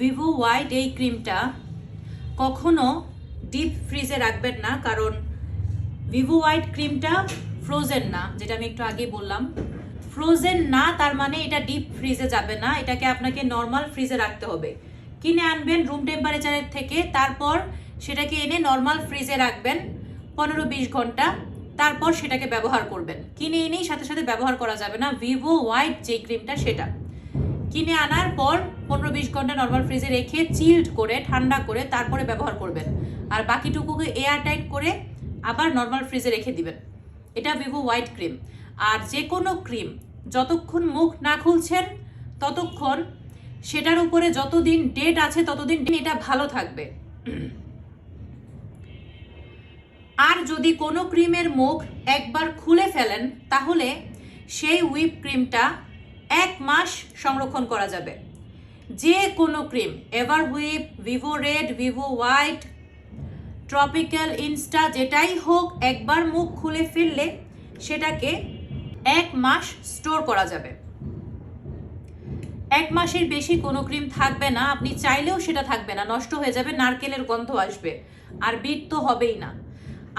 Vivo white এই ক্রিমটা কখনো ডিপ ফ্রিজে রাখবেন না, কারণ ভিভো হোয়াইট ক্রিমটা ফ্রোজেন না, যেটা আমি একটু আগে বললাম। ফ্রোজেন না, তার মানে এটা ডিপ ফ্রিজে যাবে না, এটাকে আপনাকে নর্মাল ফ্রিজে রাখতে হবে। কিনে আনবেন রুম টেম্পারেচারের থেকে, তারপর সেটাকে এনে নর্মাল ফ্রিজে রাখবেন পনেরো বিশ ঘণ্টা, তারপর সেটাকে ব্যবহার করবেন। কিনে এনেই সাথে সাথে ব্যবহার করা যাবে না, ভিভো হোয়াইট যে ক্রিমটা সেটা। কিনে আনার পর পনেরো বিশ ঘণ্টা নর্মাল ফ্রিজে রেখে চিল্ড করে, ঠান্ডা করে তারপরে ব্যবহার করবেন। আর বাকিটুকুকে এয়ার টাইট করে আবার নর্মাল ফ্রিজে রেখে দিবেন। এটা ভিভো হোয়াইট ক্রিম আর যে কোনো ক্রিম যতক্ষণ মুখ না খুলছেন, ততক্ষণ সেটার উপরে যতদিন ডেট আছে, ততদিন এটা ভালো থাকবে। আর যদি কোনো ক্রিমের মুখ একবার খুলে ফেলেন, তাহলে সেই হুইপ ক্রিমটা এক মাস সংরক্ষণ করা যাবে। যে কোনো cream, ever whip, Vivo red, Vivo white, tropical Insta, যেটাই হোক, একবার মুখ খুলে ফেললে সেটাকে এক মাস স্টোর করা যাবে। এক মাসের বেশি কোনো ক্রিম থাকবে না, আপনি চাইলেও সেটা থাকবে না, নষ্ট হয়ে যাবে, নারকেলের গন্ধ আসবে, আর বিট তো হবেই না।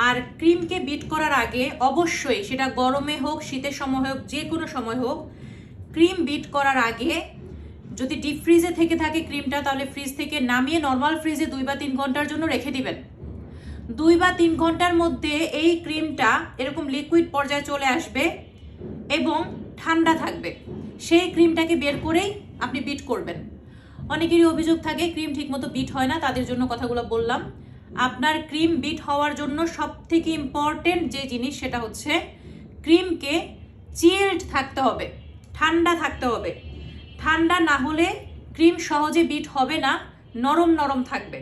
আর ক্রিমকে বিট করার আগে অবশ্যই সেটা গরমে হোক, শীতের সময় হোক, যে কোনো সময় হোক ক্রিম বিট করার আগে যদি ডিপ ফ্রিজে থেকে থাকে ক্রিমটা, তাহলে ফ্রিজ থেকে নামিয়ে নর্মাল ফ্রিজে দুই বা তিন ঘণ্টার জন্য রেখে দিবেন। দুই বা তিন ঘণ্টার মধ্যে এই ক্রিমটা এরকম লিকুইড পর্যায়ে চলে আসবে এবং ঠান্ডা থাকবে। সেই ক্রিমটাকে বের করেই আপনি বিট করবেন। অনেকেরই অভিযোগ থাকে, ক্রিম ঠিকমতো বিট হয় না, তাদের জন্য কথাগুলো বললাম। আপনার ক্রিম বিট হওয়ার জন্য সব থেকে ইম্পর্টেন্ট যে জিনিস সেটা হচ্ছে ক্রিমকে চিল্ড থাকতে হবে। ঠান্ডা থাকতে হবে। ঠান্ডা না হলে ক্রিম সহজে বিট হবে না নরম নরম থাকবে।